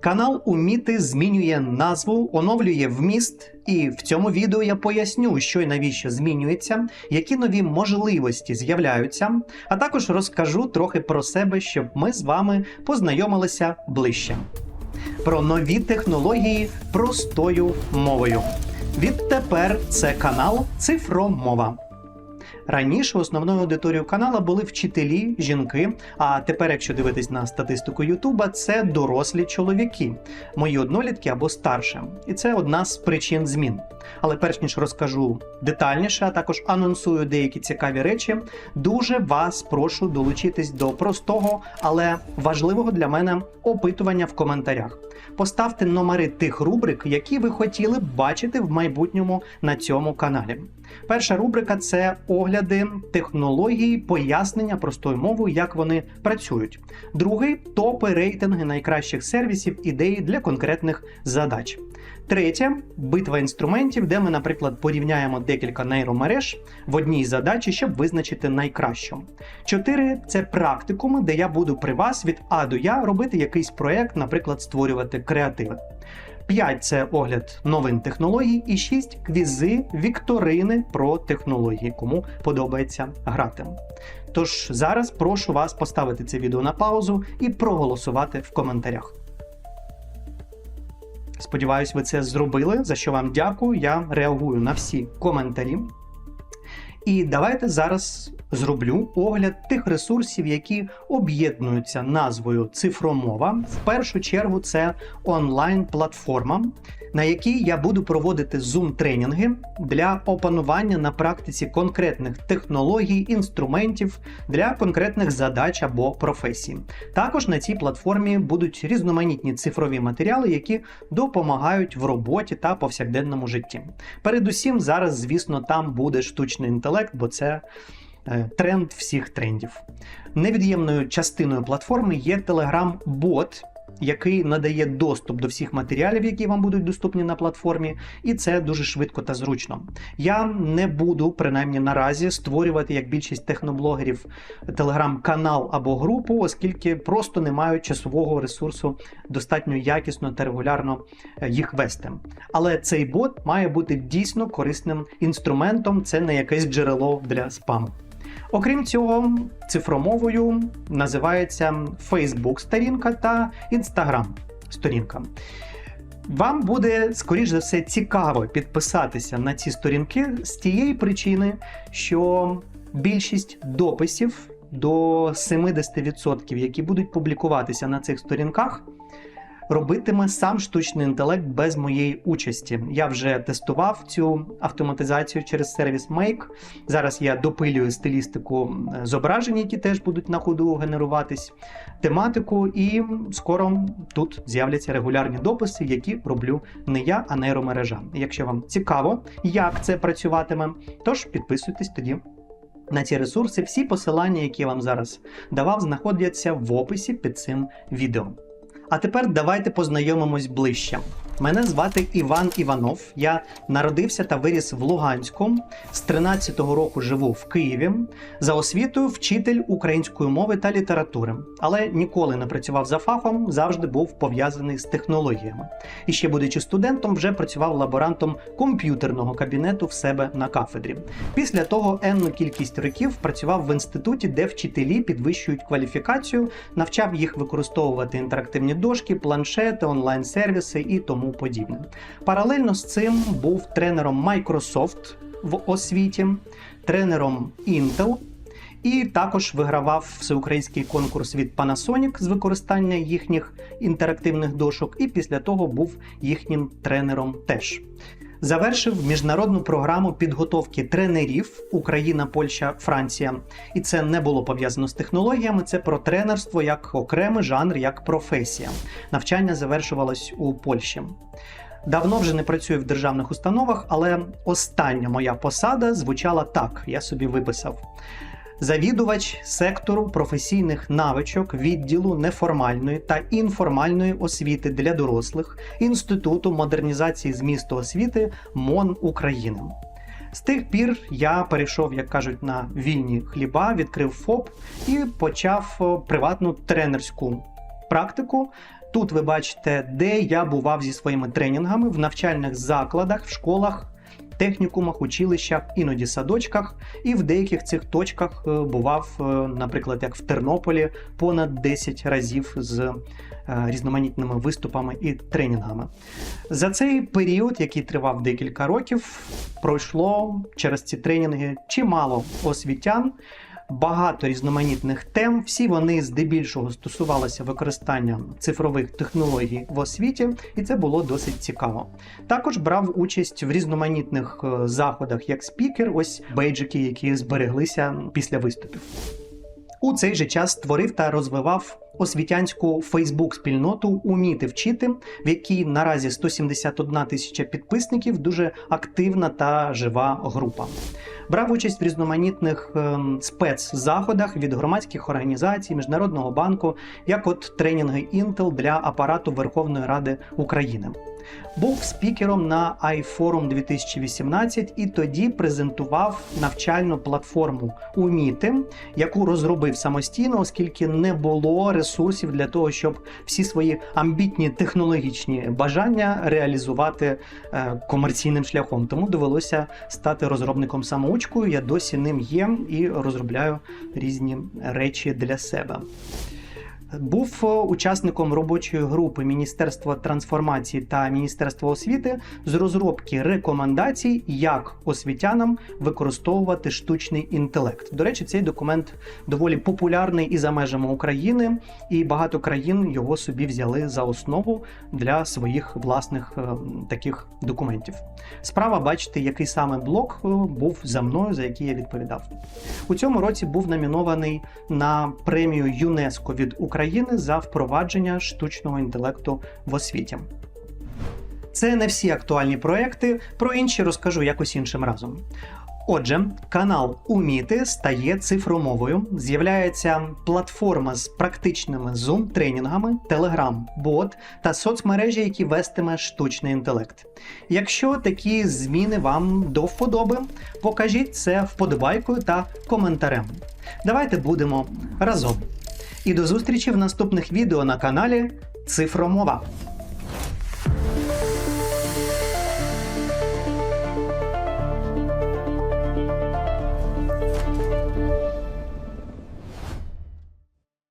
Канал Уміти змінює назву, оновлює вміст, і в цьому відео я поясню, що і навіщо змінюється, які нові можливості з'являються, а також розкажу трохи про себе, щоб ми з вами познайомилися ближче. Про нові технології простою мовою. Відтепер це канал Цифромова. Раніше основною аудиторією канала були вчителі, жінки. А тепер, якщо дивитись на статистику Ютуба, це дорослі чоловіки, мої однолітки або старше. І це одна з причин змін. Але перш ніж розкажу детальніше, а також анонсую деякі цікаві речі, дуже вас прошу долучитись до простого, але важливого для мене опитування в коментарях. Поставте номери тих рубрик, які ви хотіли б бачити в майбутньому на цьому каналі. Перша рубрика це огляди технологій, пояснення простою мовою, як вони працюють. Другий топи рейтинги найкращих сервісів, ідеї для конкретних задач. Третє битва інструментів, де ми, наприклад, порівняємо декілька нейромереж в одній задачі, щоб визначити найкращу. Чотири це практикуми, де я буду при вас від А до Я робити якийсь проект, наприклад, створювати креативи. 5 це огляд новин технологій, і 6 квізи, вікторини про технології, кому подобається грати. Тож зараз прошу вас поставити це відео на паузу і проголосувати в коментарях. Сподіваюсь, ви це зробили, за що вам дякую. Я реагую на всі коментарі. І давайте зараз зроблю огляд тих ресурсів, які об'єднуються назвою цифромова. В першу чергу це онлайн-платформа, на якій я буду проводити зум-тренінги для опанування на практиці конкретних технологій, інструментів для конкретних задач або професій. Також на цій платформі будуть різноманітні цифрові матеріали, які допомагають в роботі та повсякденному житті. Передусім, зараз, звісно, там буде штучний інтелект, бо це. е, Тренд всіх трендів. Невід'ємною частиною платформи є Telegram-бот, який надає доступ до всіх матеріалів, які вам будуть доступні на платформі, і це дуже швидко та зручно. Я не буду, принаймні наразі, створювати, як більшість техноблогерів, телеграм-канал або групу, оскільки просто не маю часового ресурсу достатньо якісно та регулярно е, їх вести. Але цей бот має бути дійсно корисним інструментом, це не якесь джерело для спаму. Окрім цього, цифромовою називається Facebook сторінка та Instagram сторінка. Вам буде, скоріш за все, цікаво підписатися на ці сторінки з тієї причини, що більшість дописів до 70%, які будуть публікуватися на цих сторінках, робитиме сам штучний інтелект без моєї участі. Я вже тестував цю автоматизацію через сервіс Make. Зараз я допилюю стилістику зображень, які теж будуть на ходу генеруватись, тематику, і скоро тут з'являться регулярні дописи, які роблю не я, а нейромережа. Якщо вам цікаво, як це працюватиме, тож підписуйтесь тоді. На ці ресурси всі посилання, які я вам зараз давав, знаходяться в описі під цим відео. А тепер давайте познайомимось ближче. Мене звати Іван Іванов. Я народився та виріс в Луганську. З 13-го року живу в Києві. За освітою вчитель української мови та літератури, але ніколи не працював за фахом, завжди був пов'язаний з технологіями. І ще будучи студентом, вже працював лаборантом комп'ютерного кабінету в себе на кафедрі. Після того енну кількість років працював в інституті, де вчителі підвищують кваліфікацію, навчав їх використовувати інтерактивні дошки, планшети, онлайн-сервіси і тому подібне. Паралельно з цим був тренером Microsoft в освіті, тренером Intel. І також вигравав всеукраїнський конкурс від Panasonic з використання їхніх інтерактивних дошок, і після того був їхнім тренером теж. Завершив міжнародну програму підготовки тренерів Україна, Польща, Франція. І це не було пов'язано з технологіями. Це про тренерство як окремий жанр, як професія. Навчання завершувалось у Польщі. Давно вже не працюю в державних установах, але остання моя посада звучала так: я собі виписав. Завідувач сектору професійних навичок відділу неформальної та інформальної освіти для дорослих Інституту модернізації змісту освіти МОН України. З тих пір я перейшов, як кажуть, на вільні хліба, відкрив ФОП і почав приватну тренерську практику Тут ви бачите, де я бував зі своїми тренінгами в навчальних закладах, в школах, технікумах, училищах, іноді садочках. І в деяких цих точках е, бував, е, наприклад, як в Тернополі, понад 10 разів з е, різноманітними виступами і тренінгами. За цей період, який тривав декілька років, пройшло через ці тренінги чимало освітян. Багато різноманітних тем, всі вони здебільшого стосувалися використання цифрових технологій в освіті, і це було досить цікаво. Також брав участь в різноманітних е, заходах як спікер, ось бейджики, які збереглися після виступів. У цей же час створив та розвивав освітянську Фейсбук-спільноту Уміти вчити, в якій наразі 171 тисяча підписників, дуже активна та жива група. Брав участь в різноманітних ем, спецзаходах від громадських організацій, Міжнародного банку, як от тренінги Intel для апарату Верховної Ради України. Був спікером на iForum 2018 і тоді презентував навчальну платформу Уміти, яку розробив самостійно, оскільки не було ресурсів для того, щоб всі свої амбітні технологічні бажання реалізувати е, комерційним шляхом. Тому довелося стати розробником самоучкою. Я досі ним є і розробляю різні речі для себе. Був е, учасником робочої групи Міністерства трансформації та Міністерства освіти з розробки рекомендацій, як освітянам використовувати штучний інтелект. До речі, цей документ доволі популярний і за межами України, і багато країн його собі взяли за основу для своїх власних е, таких документів. Справа бачите, який саме блок е, був за мною, за який я відповідав. У цьому році був номінований на премію ЮНЕСКО від України за впровадження штучного інтелекту в освіті. Це не всі актуальні проекти, про інші розкажу якось іншим разом. Отже, канал Уміти стає цифромовою. З'являється платформа з практичними зум-тренінгами, телеграм-бот та соцмережі, які вестиме штучний інтелект. Якщо такі зміни вам до вподоби, покажіть це вподобайкою та коментарем. Давайте будемо разом. І до зустрічі в наступних відео на каналі Цифромова.